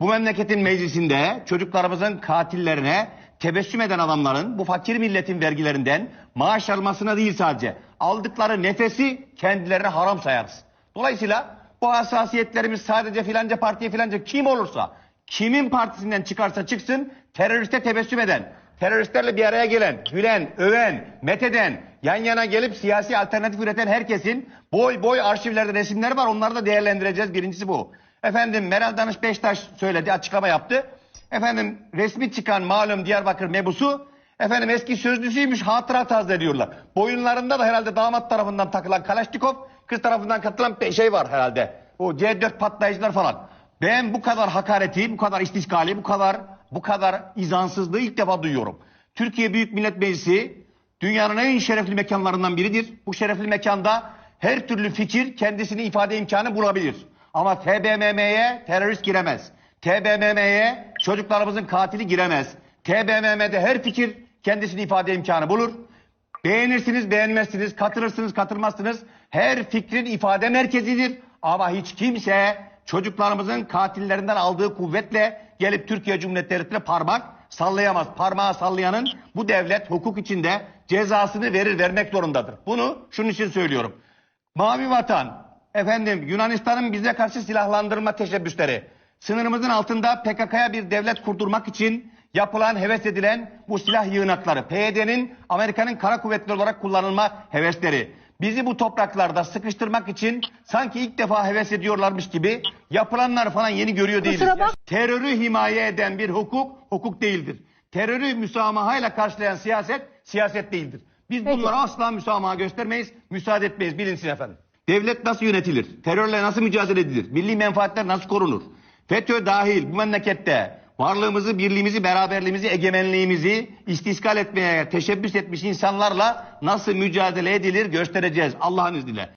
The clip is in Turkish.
Bu memleketin meclisinde çocuklarımızın katillerine tebessüm eden adamların bu fakir milletin vergilerinden maaş almasına değil sadece aldıkları nefesi kendilerine haram sayarız. Dolayısıyla bu hassasiyetlerimiz sadece filanca partiye filanca kim olursa kimin partisinden çıkarsa çıksın teröriste tebessüm eden, teröristlerle bir araya gelen, gülen, öven, metheden, yan yana gelip siyasi alternatif üreten herkesin boy boy arşivlerde resimleri var onları da değerlendireceğiz. Birincisi bu. Efendim Meral Danış Beştaş söyledi, açıklama yaptı. Efendim resmi çıkan malum Diyarbakır mebusu efendim eski sözlüsüymüş hatıra tazeliyorlar. Boyunlarında da herhalde damat tarafından takılan Kalaşnikov, kız tarafından katılan şey var herhalde. O C4 patlayıcılar falan. Ben bu kadar hakareti, bu kadar istiskali, bu kadar bu kadar izansızlığı ilk defa duyuyorum. Türkiye Büyük Millet Meclisi dünyanın en şerefli mekanlarından biridir. Bu şerefli mekanda her türlü fikir kendisini ifade imkanı bulabilir. Ama TBMM'ye terörist giremez. TBMM'ye çocuklarımızın katili giremez. TBMM'de her fikir kendisini ifade imkanı bulur. Beğenirsiniz, beğenmezsiniz, katılırsınız, katılmazsınız. Her fikrin ifade merkezidir. Ama hiç kimse çocuklarımızın katillerinden aldığı kuvvetle gelip Türkiye Cumhuriyeti Devleti'ne parmak sallayamaz. Parmağı sallayanın bu devlet hukuk içinde cezasını verir, vermek zorundadır. Bunu şunun için söylüyorum. Mavi vatan, efendim Yunanistan'ın bize karşı silahlandırma teşebbüsleri, sınırımızın altında PKK'ya bir devlet kurdurmak için yapılan, heves edilen bu silah yığınakları, PYD'nin Amerika'nın kara kuvvetleri olarak kullanılma hevesleri, bizi bu topraklarda sıkıştırmak için sanki ilk defa heves ediyorlarmış gibi yapılanlar falan yeni görüyor değiliz. Terörü himaye eden bir hukuk, hukuk değildir. Terörü müsamahayla karşılayan siyaset, siyaset değildir. Biz Peki. bunlara asla müsamaha göstermeyiz, müsaade etmeyiz. Bilinsin efendim. Devlet nasıl yönetilir? Terörle nasıl mücadele edilir? Milli menfaatler nasıl korunur? FETÖ dahil bu memlekette varlığımızı, birliğimizi, beraberliğimizi, egemenliğimizi istiskal etmeye teşebbüs etmiş insanlarla nasıl mücadele edilir göstereceğiz Allah'ın izniyle.